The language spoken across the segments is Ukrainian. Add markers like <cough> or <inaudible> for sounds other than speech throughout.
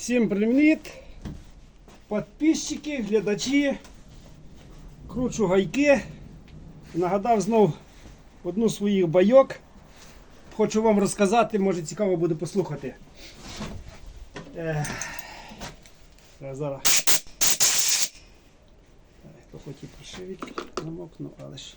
Всім привіт! Підписчики, глядачі. Кручу гайки. Нагадав знов одну з своїх байок. Хочу вам розказати, може цікаво буде послухати. Ех. Зараз, зараз. Е, Хто хотів прошивити замок, ну але ж.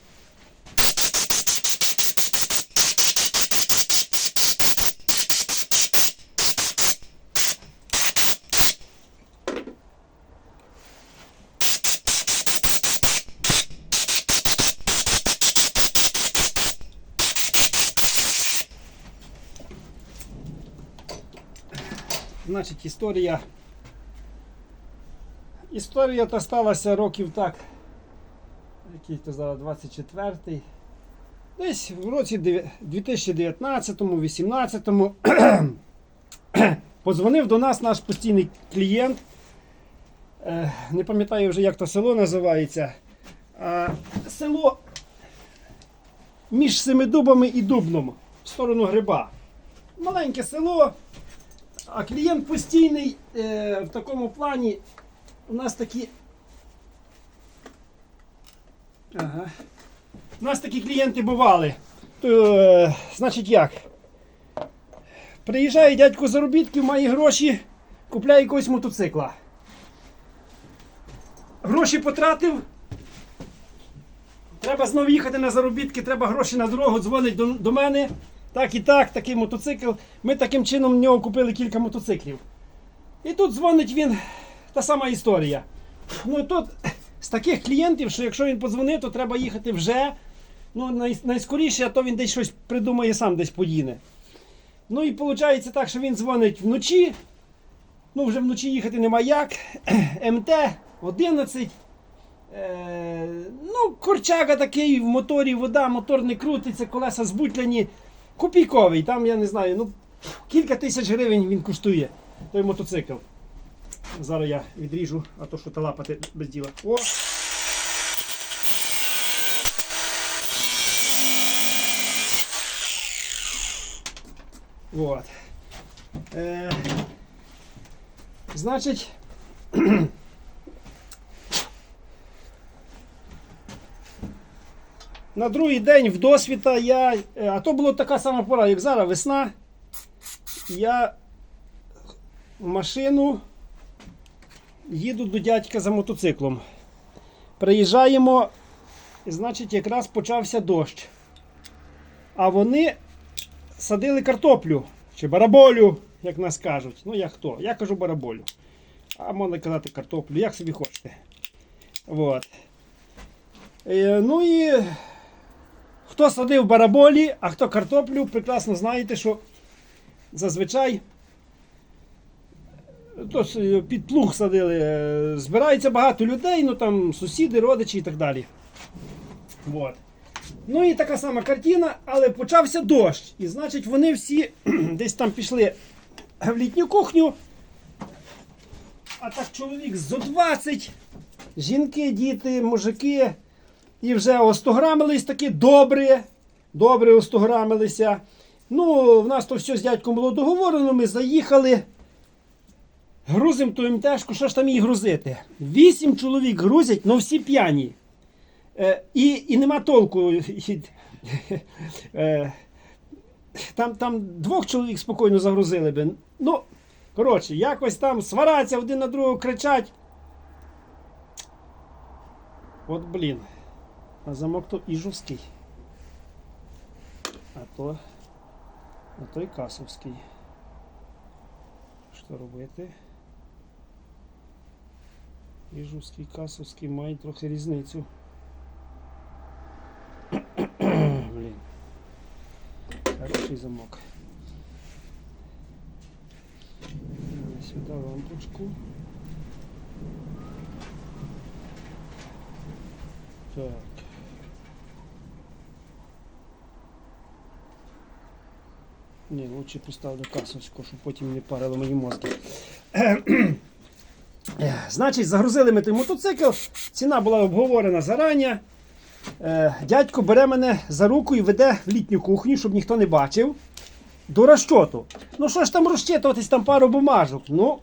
Значить, історія. Історія та сталася років так. Який то зараз 24-й. Десь в році 2019-18 <clears throat> подзвонив до нас наш постійний клієнт. Е, Не пам'ятаю вже, як то село називається. Село між Семидубами і Дубном в сторону гриба. Маленьке село. А клієнт постійний е, в такому плані у нас такі. Ага. У нас такі клієнти бували. То, е, значить як? Приїжджає дядько заробітків, має гроші, купляє якогось мотоцикла. Гроші потратив. Треба знову їхати на заробітки, треба гроші на дорогу, дзвонить до, до мене. Так і так, такий мотоцикл. Ми таким чином в нього купили кілька мотоциклів. І тут дзвонить він, та сама історія. Ну тут з таких клієнтів, що якщо він подзвонив, то треба їхати вже. Ну, най, найскоріше, а то він десь щось придумає сам десь поїде. Ну і виходить так, що він дзвонить вночі. Ну, вже вночі їхати нема як. <clears throat> МТ 11. Е, ну, корчага такий в моторі, вода, мотор не крутиться, колеса збутляні. Копійковий, там я не знаю, ну кілька тисяч гривень він коштує той мотоцикл. Зараз я відріжу, а то що та лапати без діла. О! Вот. Е, значить. <clears throat> На другий день в досвіта я. е, А то була така сама пора, як зараз весна. Я в машину їду до дядька за мотоциклом. Приїжджаємо, і, значить, якраз почався дощ. А вони садили картоплю чи бараболю, як нас кажуть. Ну, я хто? Я кажу бараболю. А можна казати картоплю, як собі хочете. Вот. Е, ну і Хто садив бараболі, а хто картоплю, прекрасно знаєте, що зазвичай то, під плуг садили. е, Збирається багато людей, ну там сусіди, родичі і так далі. Вот. Ну і така сама картина, але почався дощ. І значить вони всі <clears throat> десь там пішли в літню кухню. А так чоловік зо 20, жінки, діти, мужики. І вже остограмились такі добре. Добре остограмилися. Ну, в нас то все з дядьком було договорено, ми заїхали. Грузимо ту МТшку, що ж там її грузити? Вісім чоловік грузять, але всі п'яні. Е, і, і нема толку. Е, там, там двох чоловік спокійно загрузили би. Ну, коротше, якось там свараться один на другого кричать. От блін. А замок то іжовський. А то. А то і касовський. Що робити? Іжовський, касовський мають трохи різницю. <clears throat> Блін. Хороший замок. Сюди лампочку. Так. Ні, лучше поставлю касочку, щоб потім не парило мої мозки. <clears throat> Значить, загрузили ми той мотоцикл. Ціна була обговорена зарані. Е, Дядько бере мене за руку і веде в літню кухню, щоб ніхто не бачив. До розчоту. Ну що ж там розчитуватись, там пару бумажок. Ну,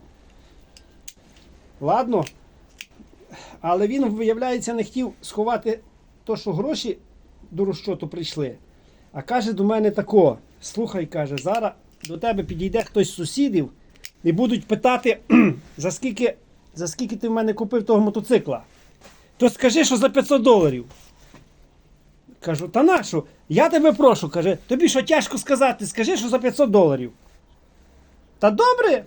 Ладно. Але він, виявляється, не хотів сховати то, що гроші до розчоту прийшли. А каже до мене тако: слухай, каже, зараз до тебе підійде хтось з сусідів і будуть питати, <clears throat> за скільки, за скільки ти в мене купив того мотоцикла. То скажи, що за 500 доларів. Кажу, та нашу? Я тебе прошу, каже, тобі що тяжко сказати, скажи, що за 500 доларів. Та добре.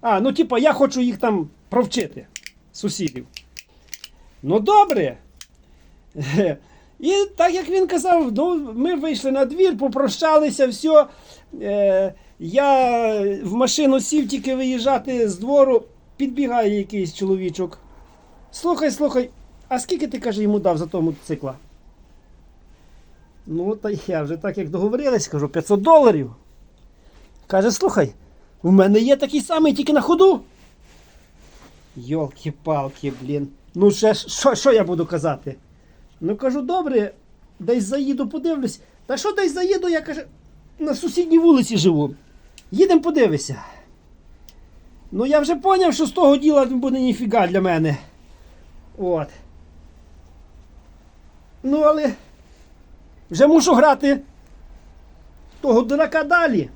А, ну типа, я хочу їх там провчити, сусідів. Ну добре. І так як він казав, ну, ми вийшли на двір, попрощалися, все. Е, я в машину сів тільки виїжджати з двору, підбігає якийсь чоловічок. Слухай, слухай, а скільки ти каже йому дав за того мотоцикла? Ну, та я вже так як договорились, кажу, 500 доларів. Каже, слухай, у мене є такий самий тільки на ходу. Йолки-палки, блін. Ну, ще що я буду казати? Ну кажу, добре, десь заїду, подивлюсь. Та що десь заїду, я каже, на сусідній вулиці живу. Їдемо подивися. Ну я вже поняв, що з того діла буде ніфіга для мене. От. Ну, але вже мушу грати того дурака далі.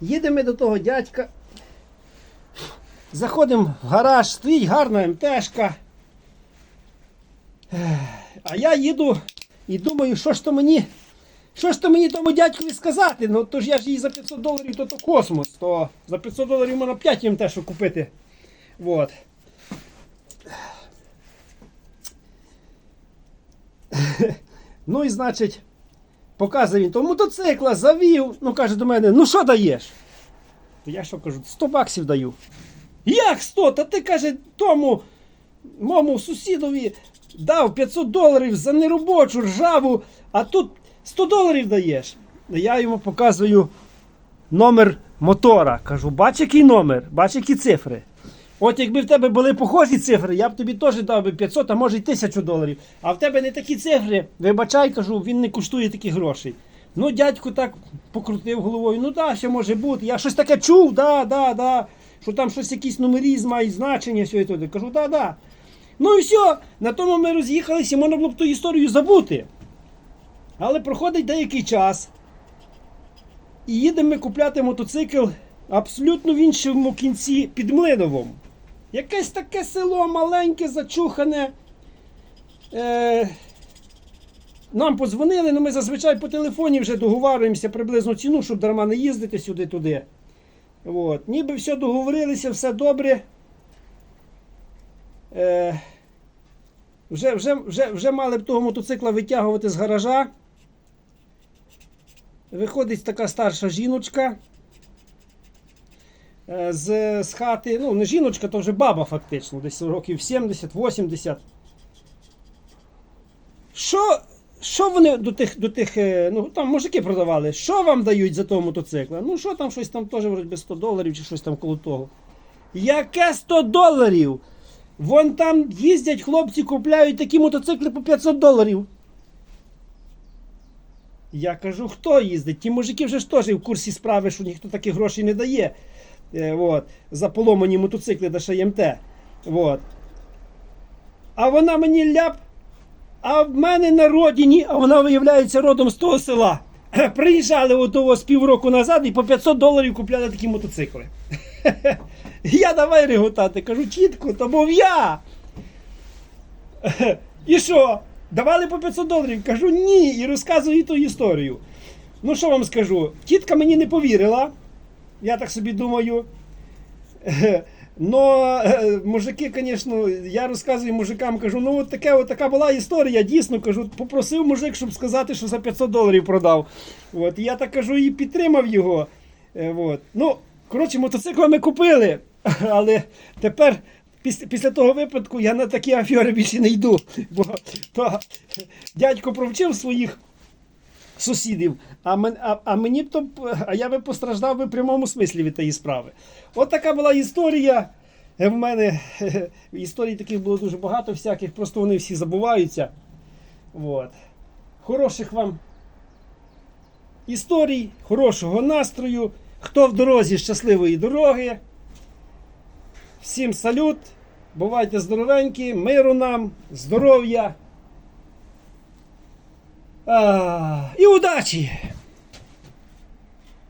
Їдемо до того дядька. Заходимо в гараж, стоїть гарна МТшка. А я їду і думаю, що ж то мені. Що ж то мені тому дядькові сказати? Ну то ж я ж їй за 500 доларів, то то космос, то за 500 доларів можна 5 МТ купити. Вот. <laughs> Ну і значить, показує він того мотоцикла, завів. Ну каже до мене, ну що даєш? То я що кажу, 100 баксів даю. Як 100? Та ти каже, тому моєму сусідові дав 500 доларів за неробочу ржаву, а тут 100 доларів даєш. Я йому показую номер мотора. Кажу, бач, який номер, бач, які цифри. От якби в тебе були похожі цифри, я б тобі теж дав би 500, а може й 1000 доларів. А в тебе не такі цифри. Вибачай, кажу, він не коштує таких грошей. Ну, дядько так покрутив головою. Ну так, що може бути. Я щось таке чув, да, да, да. Що там щось якісь номері мають значення, все і. Кажу, да, да. Ну і все, на тому ми роз'їхалися, можна було б ту історію забути. Але проходить деякий час. І їдемо ми купляти мотоцикл абсолютно в іншому кінці під Млиновом. Якесь таке село маленьке, зачухане. Е, нам подзвонили, ну ми зазвичай по телефоні вже договарюємося приблизно ціну, щоб дарма не їздити сюди-туди. От. Ніби все договорилися, все добре. Е, вже, вже, вже, вже мали б того мотоцикла витягувати з гаража. Виходить така старша жіночка е, з, з хати. Ну, не жіночка, то вже баба фактично, десь років 70-80. Що, що вони до тих, до тих, е, ну там мужики продавали, що вам дають за того мотоцикла? Ну що там щось там теж вроді 100 доларів чи щось там коло того. Яке 100 доларів? Вон там їздять хлопці, купляють такі мотоцикли по 500 доларів. Я кажу, хто їздить? Ті мужики вже ж теж в курсі справи, що ніхто таких грошей не дає. Е, от, за поломані мотоцикли до ШМТ. От. А вона мені ляп. А в мене на родині, а вона виявляється родом з того села. Приїжджали от того з півроку назад і по 500 доларів купляли такі мотоцикли. <laughs> Я давай реготати, кажу, чітко, то був я. <laughs> І що? Давали по 500 доларів? Кажу, ні. І розказую ту історію. Ну, що вам скажу? Тітка мені не повірила. Я так собі думаю. <laughs> Но е, мужики, звісно, я розказую мужикам, кажу, ну от таке, от така була історія. Дійсно кажу, попросив мужик, щоб сказати, що за 500 доларів продав. От, я так кажу, і підтримав його. Е, От. Ну, коротше, мотоцикли ми купили, <laughs> але тепер. Після того випадку я на такі афіори більше не йду. <laughs> Бо то, дядько провчив своїх сусідів, а, мен, а, а мені б то, а я би постраждав би в прямому смислі від тієї справи. От така була історія. Е, В мене історій таких було дуже багато всяких, просто вони всі забуваються. От. Хороших вам історій, хорошого настрою. Хто в дорозі щасливої дороги. Всім салют. Бувайте здоровенькі, миру нам, здоров'я. А, і удачі!